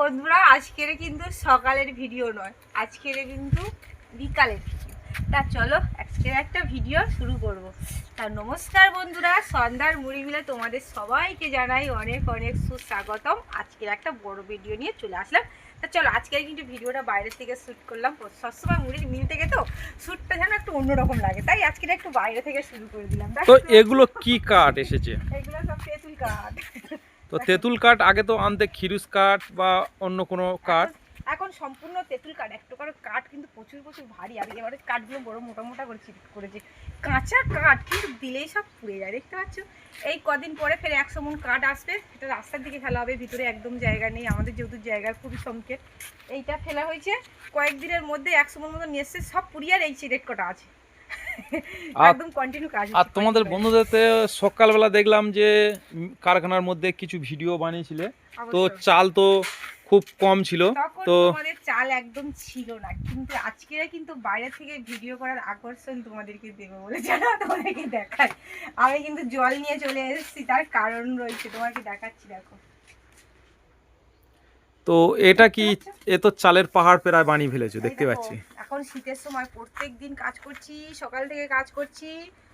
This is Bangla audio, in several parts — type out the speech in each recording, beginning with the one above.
বন্ধুরা আজকের কিন্তু সকালের ভিডিও নয় আজকের কিন্তু বিকালের ভিডিও। তা চলো আজকের একটা ভিডিও শুরু করব। তা নমস্কার বন্ধুরা সন্ধ্যার মুড়ি মিলে তোমাদের সবাইকে জানাই অনেক অনেক সুস্বাগতম। আজকের একটা বড় ভিডিও নিয়ে চলে আসলাম। তা চলো আজকের কিন্তু ভিডিওটা বাইরে থেকে শ্যুট করলাম। সবসময় মুড়ির মিল থেকে তো শ্যুটটা যেন একটু অন্যরকম লাগে। তাই আজকের একটু বাইরে থেকে শুরু করে দিলাম। তো এগুলো কি কাঠ এসেছে? এগুলো সব তেঁতুল কাঠ। তো তেঁতুল কাঠ আগে তো আনতে খিরুস কাঠ বা অন্য কোনো কাঠ? এখন- সম্পূর্ণ তেঁতুল কাঠ একটু কারও কাঠ কিন্তু প্রচুর প্রচুর ভারী। আর এবারে কাঠগুলো বড় মোটা মোটা করে করেছি করেছে। কাঁচা কাঠ কিন্তু দিলেই সব পুড়ে যায় দেখতে পাচ্ছ? এই কদিন পরে ফের একশো মন কাঠ আসবে। এটা রাস্তার দিকে ফেলা হবে ভিতরে একদম জায়গা নেই। আমাদের যেহেতু জায়গার খুবই সংকেত এইটা ফেলা হয়েছে। কয়েকদিনের মধ্যে একশো মন মতো নিয়ে এসছে সব পুড়িয়ে আর এই সিরেট কটা আছে। একদম কন্টিনিউ কাজ আর তোমাদের বন্ধুদেরতে সকালবেলা দেখলাম যে কারখানার মধ্যে কিছু ভিডিও বানিয়েছিলে। তো চাল তো খুব কম ছিল। তো তোমাদের চাল একদম ছিল না কিন্তু আজকে কিন্তু বাইরে থেকে ভিডিও করার আকর্ষণ তোমাদেরকে দেবো বলে জানো তোমাদেরকে দেখাই আমি কিন্তু জল নিয়ে চলে এসেছি তার কারণ রয়েছে তোমাকে দেখাচ্ছি দেখো। তো এটা কি এ তো চালের পাহাড় প্রায় বানিয়ে ফেলেছো দেখতে পাচ্ছি। এখন শীতের সময় প্রত্যেক দিন কাজ করছি, সকাল থেকে কাজ করছি।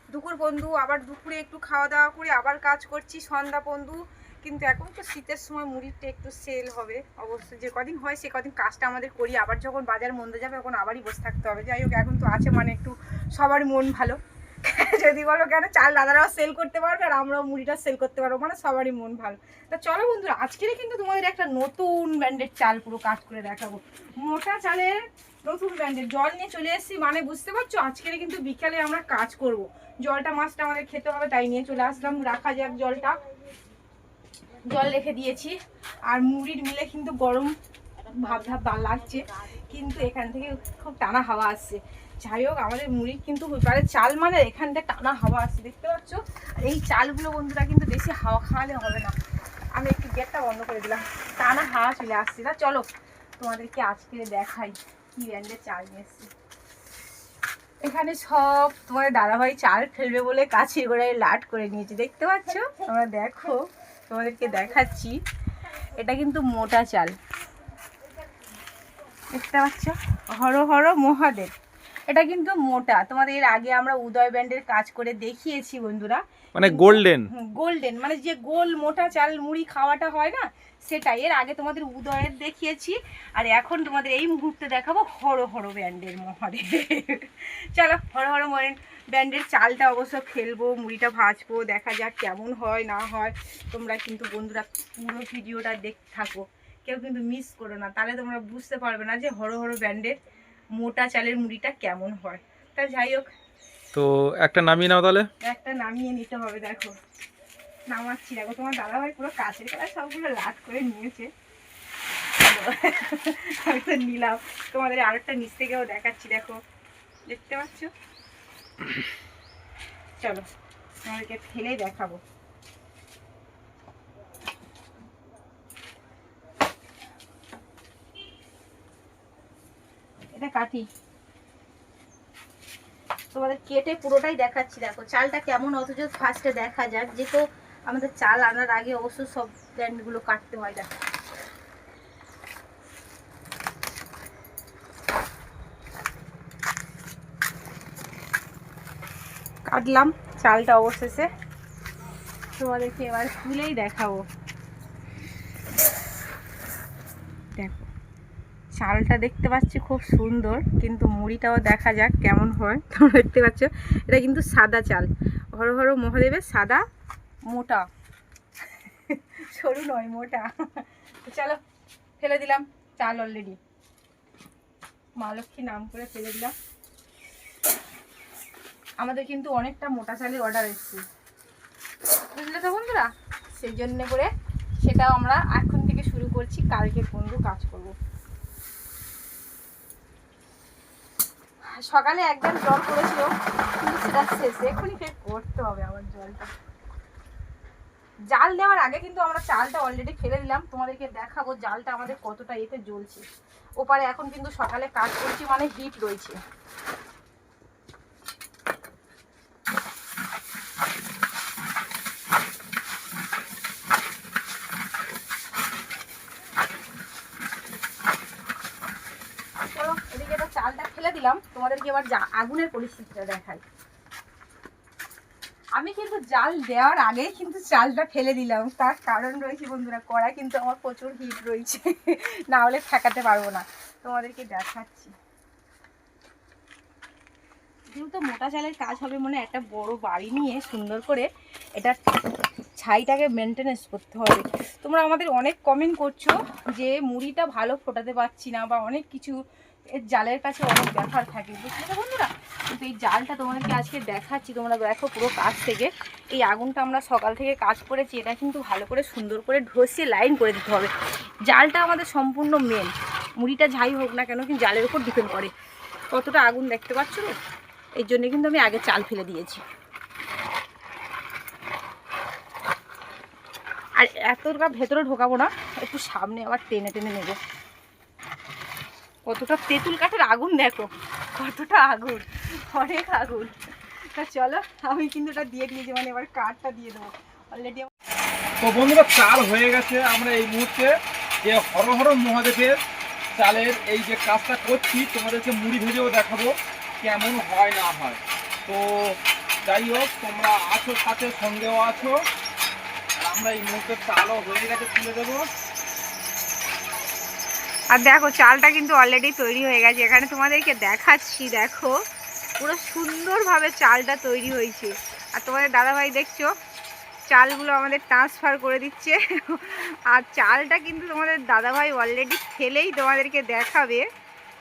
দুপুর বন্ধু, আবার দুপুরে একটু খাওয়া দাওয়া করে আবার কাজ করছি, সন্ধ্যা বন্ধু। কিন্তু এখন তো শীতের সময় মুড়িটা একটু সেল হবে। অবশ্যই যে কদিন হয়, সে কদিন কাজটা আমাদের করি। আবার যখন বাজার মন্দ যাবে তখন আবারই বসে থাকতে হবে। যাই হোক, এখন তো আছে মানে একটু সবার মন ভালো। যদি বলো কেন? চাল দাদারাও সেল করতে পারবে আর আমরাও মুড়িটা সেল করতে পারব। মানে সবারই মন ভালো। তা চলো বন্ধুরা আজকের কিন্তু তোমাদের একটা নতুন ব্র্যান্ডের চাল পুরো কাজ করে দেখাবো। মোটা চালের নতুন ব্র্যান্ডের জল নিয়ে চলে এসেছি। মানে বুঝতে পারছ? আজকের কিন্তু বিকালে আমরা কাজ করব। জলটা মাছটা আমাদের খেতে হবে, তাই নিয়ে চলে আসলাম। রাখা যাক জলটা। জল রেখে দিয়েছি। আর মুড়ির মিলে কিন্তু গরম ভাব ভাব লাগছে। কিন্তু এখান থেকে খুব টানা হাওয়া আসছে। যাই হোক, আমাদের মুড়ি কিন্তু এবারে চাল মানে এখানটা টানা হাওয়া আসছে দেখতে পাচ্ছ? আর এই চালগুলো বন্ধুরা কিন্তু বেশি হাওয়া খাওয়ালে হবে না। আমি একটু গেটটা বন্ধ করে দিলাম। টানা হাওয়া চলে আসছে। না চলো, তোমাদেরকে আজকে দেখাই কি ব্র্যান্ডের চাল নিয়ে এসছি। এখানে সব তোমাদের দাদাভাই চাল ফেলবে বলে কাছে গোড়ায় লাট করে নিয়েছে। দেখতে পাচ্ছ? তোমরা দেখো, তোমাদেরকে দেখাচ্ছি। এটা কিন্তু মোটা চাল। দেখতে পাচ্ছ? হর হর মহাদেব। এটা কিন্তু মোটা। তোমাদের এর আগে আমরা উদয় ব্যান্ডের কাজ করে দেখিয়েছি বন্ধুরা। মানে গোল্ডেন। গোল্ডেন। মানে যে গোল মোটা চাল মুড়ি খাওয়াটা হয় না সেটাই। এর আগে তোমাদের উদয়ের দেখিয়েছি আর এখন তোমাদের এই মুহূর্তে দেখাবো হর হর ব্যান্ডের মহাদেব। চলো হর হর ব্যান্ডের চালটা অবশ্য ফেলব মুড়িটা ভাজবো দেখা যাক কেমন হয় না হয়। তোমরা কিন্তু বন্ধুরা পুরো ভিডিওটা দেখতে থাকো। কেউ কিন্তু মিস করো না। তাহলে তোমরা বুঝতে পারবে না যে হর হর ব্যান্ডের মোটা চালের মুড়িটা কেমন হয়? তা যাই হোক। তো একটা নামিয়ে নাও তাহলে। একটা নামিয়ে নিতে হবে দেখো। নামাচ্ছি দেখো তোমার দাদাভাই পুরো কাছের কাছে সবগুলো লাট করে নিয়েছে। আমি তো নিলাম। তোমাদের আরেকটা নিচ থেকেও দেখাচ্ছি দেখো। দেখতে পাচ্ছ? চলো তোমাদেরকে ফেলেই দেখাবো। এটা কাটি তোমাদের কেটে পুরোটাই দেখাচ্ছি। দেখো, চালটা কেমন, অথচ ফার্স্টে দেখা যাক। যেহেতু আমাদের চাল আনার আগে অবশ্য সব ব্র্যান্ডগুলো কাটতে হয়, দেখো। কাটলাম চালটা অবশেষে। তোমাদেরকে এবার খুলেই দেখাবো। চালটা দেখতে পাচ্ছি খুব সুন্দর, কিন্তু মুড়িটাও দেখা যাক কেমন হয়। তোমরা দেখতে পাচ্ছ, এটা কিন্তু সাদা চাল। হর হর মহাদেবের সাদা মোটা। সরু নয়, মোটা। চলো, ফেলে দিলাম চাল অলরেডি মা লক্ষ্মী নাম করে ফেলে দিলাম। আমাদের কিন্তু অনেকটা মোটা চালের অর্ডার এসছে। বুঝলে তো বন্ধুরা? সেই জন্য করে সেটাও আমরা এখন থেকে শুরু করছি, কালকে পর্যন্ত কাজ করব। সকালে একবার জল করেছিল সেটা এখনই ফের করতে হবে আবার জলটা। জাল দেওয়ার আগে কিন্তু আমরা চালটা অলরেডি ফেলে দিলাম, তোমাদেরকে দেখাবো জালটা আমাদের কতটা এতে জ্বলছে। ওপারে এখন কিন্তু সকালে কাজ করছি মানে হিট রয়েছে দিলাম তোমাদেরকে এবার আগুনের পরিস্থিতিটা দেখাই। আমি কিন্তু জাল দেওয়ার আগেই কিন্তু চালটা ফেলে দিলাম। তার কারণ রয়েছে বন্ধুরা কড়া কিন্তু আমার প্রচুর হিট রয়েছে। না হলে ঠেকাতে পারব না। তোমাদেরকে দেখাচ্ছি। যেহেতু মোটা চালের কাজ হবে মনে একটা বড় বাড়ি নিয়ে সুন্দর করে এটা ছাইটাকে মেনটেনেন্স করতে হবে। তোমরা আমাদের অনেক কমেন্ট করছ যে মুড়িটা ভালো ফোটাতে পারছি না বা অনেক কিছু এর জালের কাছে অনেক ব্যাপার থাকে, বুঝলে তো বন্ধুরা? কিন্তু এই জালটা তোমাদেরকে আজকে দেখাচ্ছি, তোমরা দেখো পুরো কাজ থেকে। এই আগুনটা আমরা সকাল থেকে কাজ করেছি, এটা কিন্তু ভালো করে সুন্দর করে ঢসিয়ে লাইন করে দিতে হবে। জালটা আমাদের সম্পূর্ণ মেন মুড়িটা যাই হোক না কেন কিন্তু জালের উপর ডিপেন্ড করে। কতটা আগুন দেখতে পাচ্ছ তো এই জন্য কিন্তু আমি আগে চাল ফেলে দিয়েছি। আর এতটা ভেতরে ঢোকাবো না, একটু সামনে আবার টেনে টেনে নেব। কতটা তেঁতুল কাঠের আগুন দেখো, কতটা আগুন, অনেক আগুন। তা চলো, আমি কিন্তু ওটা দিয়ে দিয়েছি মানে এবার কাঠটা দিয়ে দেবো। অলরেডি তো বন্ধুরা চাল হয়ে গেছে আমরা এই মুহূর্তে যে হর হর মহাদেবের চালের এই যে কাজটা করছি, তোমাদেরকে মুড়ি ভেজেও দেখাবো কেমন হয় না হয়। তো যাই হোক, তোমরা আছো সাথে, সঙ্গেও আছো। আমরা এই মুহূর্তে চালও হয়ে গেছে, তুলে দেবো। আর দেখো, চালটা কিন্তু অলরেডি তৈরি হয়ে গেছে। এখানে তোমাদেরকে দেখাচ্ছি, দেখো, পুরো সুন্দরভাবে চালটা তৈরি হয়েছে। আর তোমাদের দাদাভাই দেখছ, চালগুলো আমাদের ট্রান্সফার করে দিচ্ছে। আর চালটা কিন্তু তোমাদের দাদাভাই অলরেডি ফেলেই তোমাদেরকে দেখাবে,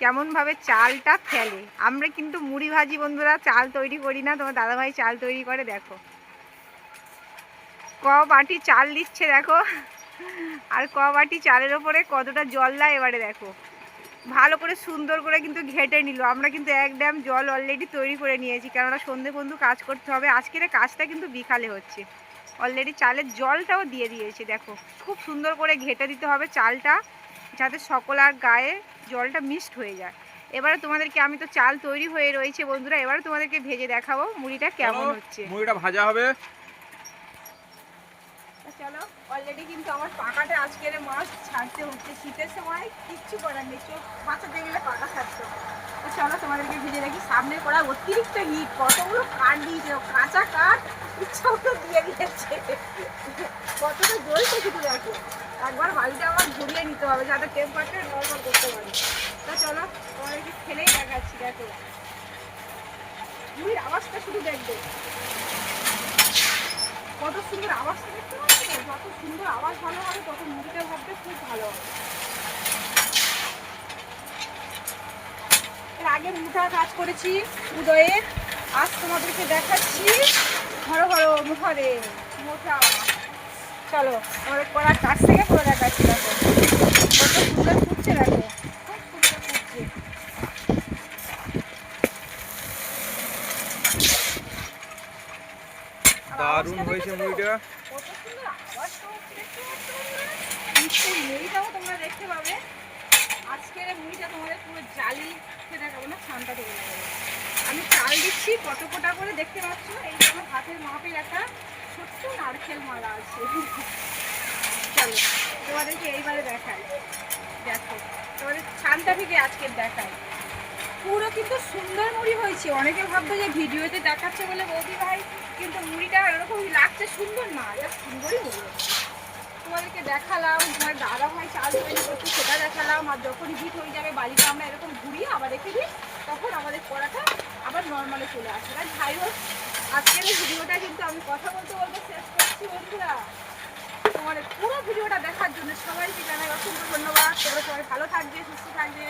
কেমনভাবে চালটা ফেলে। আমরা কিন্তু মুড়ি ভাজি বন্ধুরা চাল তৈরি করি না, তোমার দাদাভাই চাল তৈরি করে, দেখো। ক বাটি চাল দিচ্ছে, দেখো। আর ক বাটি চালের ওপরে কতটা জল দেয় এবারে দেখো। ভালো করে সুন্দর করে কিন্তু ঘেটে নিল। আমরা কিন্তু এক ড্যাম জল অলরেডি তৈরি করে নিয়েছি। কেননা সন্ধে বন্ধু কাজ করতে হবে। আজকের কাজটা কিন্তু বিকালে হচ্ছে। অলরেডি চালের জলটাও দিয়ে দিয়েছি দেখো। খুব সুন্দর করে ঘেটে দিতে হবে চালটা যাতে সকলার গায়ে জলটা মিক্সড হয়ে যায়। এবারে তোমাদেরকে আমি তো চাল তৈরি হয়ে রয়েছে বন্ধুরা এবারে তোমাদেরকে ভেজে দেখাবো মুড়িটা কেমন হচ্ছে। মুড়িটা ভাজা হবে। অলরেডি কিন্তু আমার পাকাটা আজকের মাছ ছাড়তে হচ্ছে। শীতের সময় কিচ্ছু করার নেই, চোখ বাঁচাতে গেলে পাকা ছাড়তে। তো চলো তোমাদেরকে ভিজে রাখি সামনে করা অতিরিক্ত হিট কতগুলো কাঠ দিয়েছে কাঁচা কাঠ ইচ্ছা মতো দিয়ে দিয়েছে কতটা জ্বলছে শুধু দেখো একবার বাড়িটা আমার ঘুরিয়ে নিতে হবে যাতে টেম্পারেচার নর্মাল করতে পারি। তা চলো তোমাদেরকে ফেলেই দেখাচ্ছি, দেখো। আওয়াজটা শুধু দেখবে। কত সুন্দর আওয়াজটা দেখতে পাচ্ছ যত সুন্দর আওয়াজ ভালো হবে, তত মুভিটা ভাবতে খুব ভালো হবে। এর আগে মুঠা কাজ করেছি উদয়ের আজ তোমাদেরকে দেখাচ্ছি ঘর ঘর মুখরে মোটা। চলো আমাদের করার কাছ থেকে পুরো দেখাচ্ছি, দেখো। কত সুন্দর ফুটছে, দেখো খুব সুন্দর ফুটছে আর দারুণ আওয়াজটা হয়েছে দেখেছ তো? মুড়িটা কত সুন্দর আওয়াজটা হচ্ছে দেখতে পাবে আজকের এই তোমাদের আমি চাল দিচ্ছি কত কোটা করে দেখতে পাচ্ছ এই আমার হাতের মাপের একটা ছোট্ট নারকেল মালা আছে চলো তোমাদেরকে এইবারে দেখাই। দেখো, তোমাদের ছানটা থেকে আজকের দেখাই। পুরো কিন্তু সুন্দর মুড়ি হয়েছে। অনেকে ভাববে যে ভিডিওতে দেখাচ্ছে বলে, বৌদি ভাই, কিন্তু মুড়িটা এরকম লাগছে সুন্দর না, এটা সুন্দরই হলো তোমাদেরকে দেখালাম, তোমার দাদা ভাই চাল তৈরি করছে সেটা দেখালাম। আর যখন হিট হয়ে যাবে, বাড়িতে আমরা এরকম ঘুরিয়ে আবার রেখে দিই, তখন আমাদের কড়াটা আবার নর্মালে চলে আসে। আর যাই হোক, আজকের ভিডিওটা কিন্তু আমি কথা বলতে বলতে শেষ করছি বন্ধুরা। তোমার পুরো ভিডিওটা দেখার জন্য সবাইকে জানাই অসংখ্য ধন্যবাদ। তোমরা সবাই ভালো থাকবে, সুস্থ থাকবে।